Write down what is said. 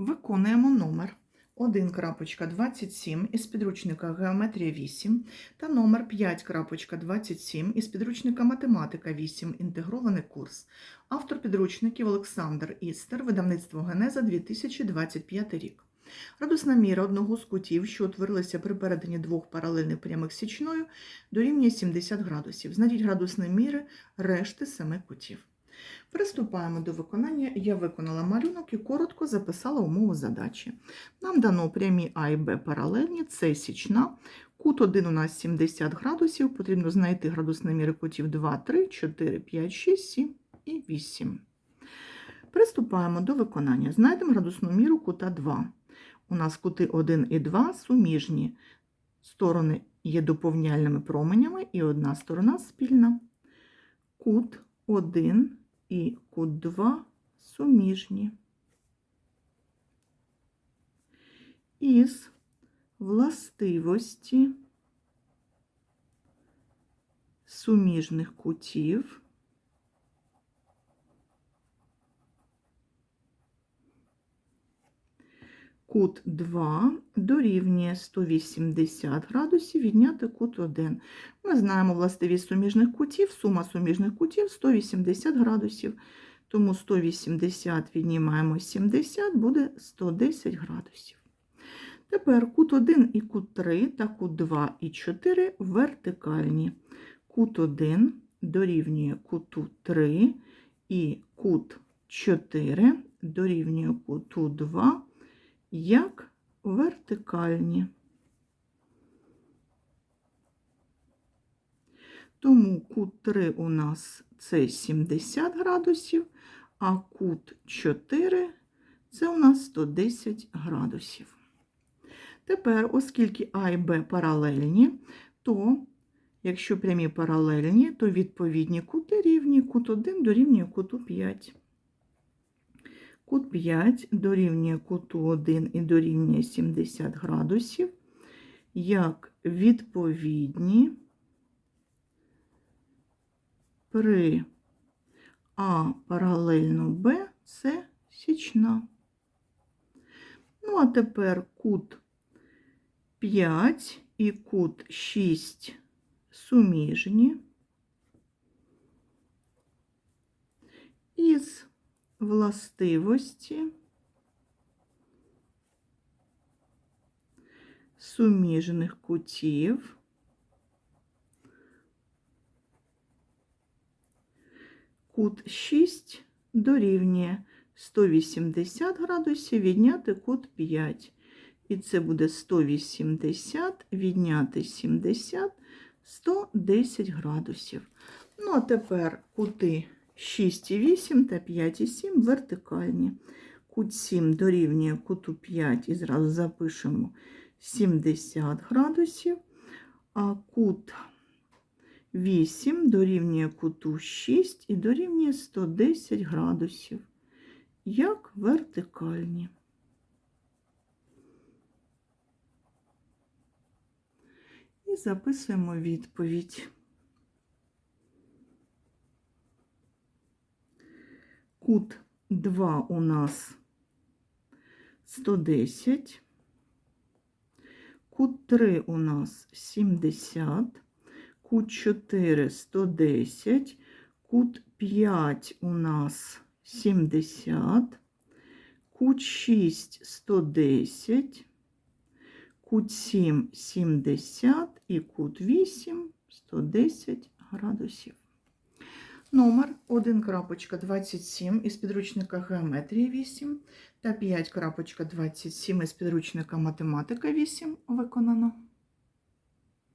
Виконуємо номер 1.27 із підручника Геометрія 8 та номер 5.27 із підручника Математика 8. Інтегрований курс. Автор підручників Олександр Істер, видавництво Генеза 2025 рік. Радусна міра одного з кутів, що утворилися при перетині двох паралельних прямих січною, дорівнює 70 градусів. Знайдіть градусні міри решти семи кутів. Приступаємо до виконання. Я виконала малюнок і коротко записала умову задачі. Нам дано прямі А і Б паралельні, це січна. Кут 1 у нас 70 градусів, потрібно знайти градусні міри кутів 2, 3, 4, 5, 6, 7 і 8. Приступаємо до виконання. Знайдемо градусну міру кута 2. У нас кути 1 і 2 суміжні. Сторони є доповняльними променями і одна сторона спільна. Кут 1 і кут 2 суміжні. Із властивості суміжних кутів кут 2 дорівнює 180 градусів відняти кут 1. Ми знаємо властивість суміжних кутів, сума суміжних кутів 180 градусів. Тому 180 віднімаємо 70, буде 110 градусів. Тепер кут 1 і кут 3 та кут 2 і 4 вертикальні. Кут 1 дорівнює куту 3 і кут 4 дорівнює куту 2 як вертикальні. Тому кут 3 у нас це 70 градусів, а кут 4 це у нас 110 градусів. Тепер, оскільки А і Б паралельні, то якщо прямі паралельні, то відповідні кути рівні, кут 1 дорівнює куту 5. Кут 5 дорівнює куту 1 і дорівнює 70 градусів, як відповідні при А паралельно Б це січна. Ну, а тепер кут 5 і кут 6 суміжні із властивості суміжних кутів кут 6 дорівнює 180 градусів відняти кут 5. І це буде 180 відняти 70 110 градусів. Ну, а тепер кути 6,8 та 5,7 вертикальні. Кут 7 дорівнює куту 5 і зразу запишемо 70 градусів, а кут 8 дорівнює куту 6 і дорівнює 110 градусів, як вертикальні. І записуємо відповідь. Кут 2 у нас 110, кут 3 у нас 70, кут 4 110, кут 5 у нас 70, кут 6 110, кут 7 70 і кут 8 110 градусів. Номер 1.27 із підручника Геометрії 8 та 5.27 із підручника Математика 8 виконано.